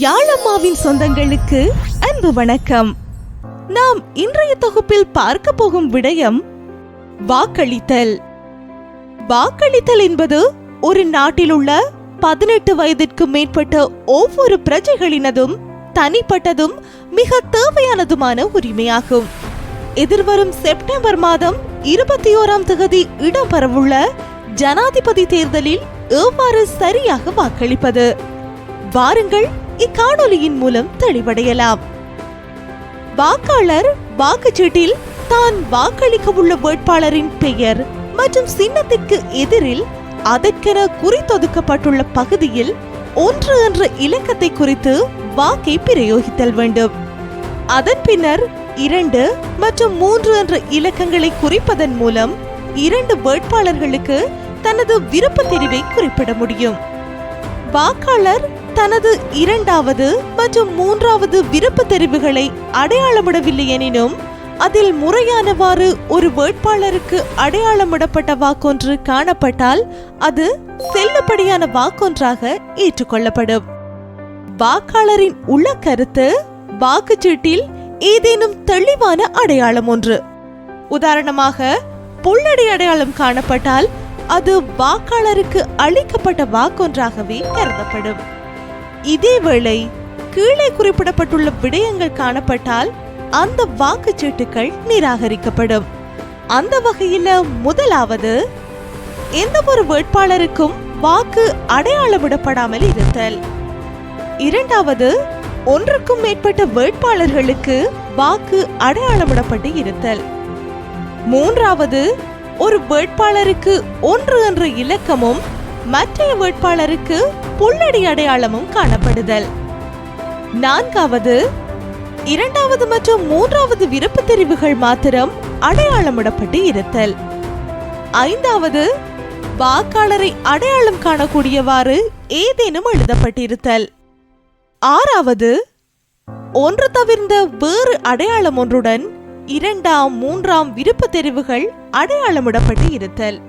யாழம்மாவின் சொந்தங்களுக்கு அன்பு வணக்கம். நாம் இன்றைய தொகுப்பில் பார்க்க போகும் விடயம் வாக்களித்தல். வாக்களித்தல் என்பது ஒரு நாட்டில் உள்ள பதினெட்டு வயதிற்கு மேற்பட்ட ஒவ்வொரு பிரஜைகளினதும் தனிப்பட்டதும் மிக தேவையானதுமான உரிமையாகும். எதிர்வரும் செப்டம்பர் மாதம் இருபத்தி ஓராம் தேதி இடம்பெறவுள்ள ஜனாதிபதி தேர்தலில் எவ்வாறு சரியாக வாக்களிப்பது? வாருங்கள் இக்காணொலியின் மூலம் தெளிவடையலாம். வாக்காளர் வாக்குச்சீட்டில் தான் வாக்களிக்க உள்ள வேட்பாளரின் பெயர் மற்றும் சின்னத்திற்கு எதிரில் அதற்கென குறித்தொதுக்கப்பட்டுள்ள பகுதியில் ஒன்று என்ற இலக்கத்தை குறித்து வாக்கை பிரயோகித்தல் வேண்டும். அதன் பின்னர் இரண்டு மற்றும் மூன்று என்ற இலக்கங்களை குறிப்பதன் மூலம் இரண்டு வேட்பாளர்களுக்கு தனது விருப்ப தெரிவை குறிப்பிட முடியும். வாக்காளர் தனது இரண்டாவது மற்றும் மூன்றாவது விருப்ப தெரிவுகளை அடையாளமிடவில்லை எனினும் அதில் முறையானவாறு ஒரு வேட்பாளருக்கு அடையாளமிடப்பட்ட வாக்கொன்று காணப்பட்டால் அது செல்லுபடியான வாக்கொன்றாக ஏற்றுக்கொள்ளப்படும். வாக்காளரின் உள்ள கருத்து வாக்குச்சீட்டில் ஏதேனும் தெளிவான அடையாளம் ஒன்று. உதாரணமாக புள்ளடி அடையாளம் காணப்பட்டால் அது வாக்காளருக்கு அளிக்கப்பட்ட வாக்கொன்றாகவே கருதப்படும். இதேவேளை கீழே குறிப்பிடப்பட்டுள்ள விடயங்கள் காணப்பட்டால் அந்த வாக்குச்சீட்டுகள் நிராகரிக்கப்படும். அந்த வகையில முதலாவது எந்த ஒரு வேட்பாளருக்கும் வாக்கு அடையாளமிடப்படாமல் இருத்தல். இரண்டாவது ஒன்றுக்கும் மேற்பட்ட வேட்பாளர்களுக்கு வாக்கு அடையாளமிடப்பட்டு இருத்தல். மூன்றாவது ஒரு வேட்பாளருக்கு ஒன்று என்ற இலக்கமும் மற்றைய வேட்பாளருக்கு புள்ளடி அடையாளமும் காணப்படுதல். நான்காவது இரண்டாவது மற்றும் மூன்றாவது விருப்ப தெரிவுகள் மாத்திரம் அடையாளமிடப்பட்டு இருத்தல். ஐந்தாவது வாக்காளரை அடையாளம் காணக்கூடியவாறு ஏதேனும் எழுதப்பட்டிருத்தல். ஆறாவது ஒன்று தவிர்ந்த வேறு அடையாளம் ஒன்றுடன் இரண்டாம் மூன்றாம் விருப்ப தெரிவுகள் அடையாளமிடப்பட்டு இருத்தல்.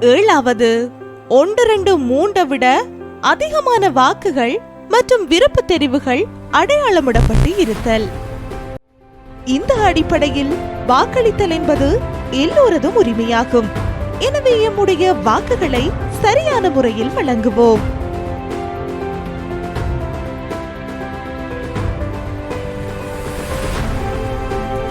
ஏழாவது ஒன்று ரெண்டு மூன்றை விட அதிகமான வாக்குகள் மற்றும் விருப்ப தெரிவுகள் அடையாளமிடப்பட்டு இருத்தல். இந்த அடிப்படையில் வாக்களித்தல் என்பது எல்லோரதும் உரிமையாகும். எனவே எம்முடைய வாக்குகளை சரியான முறையில் வழங்குவோம்.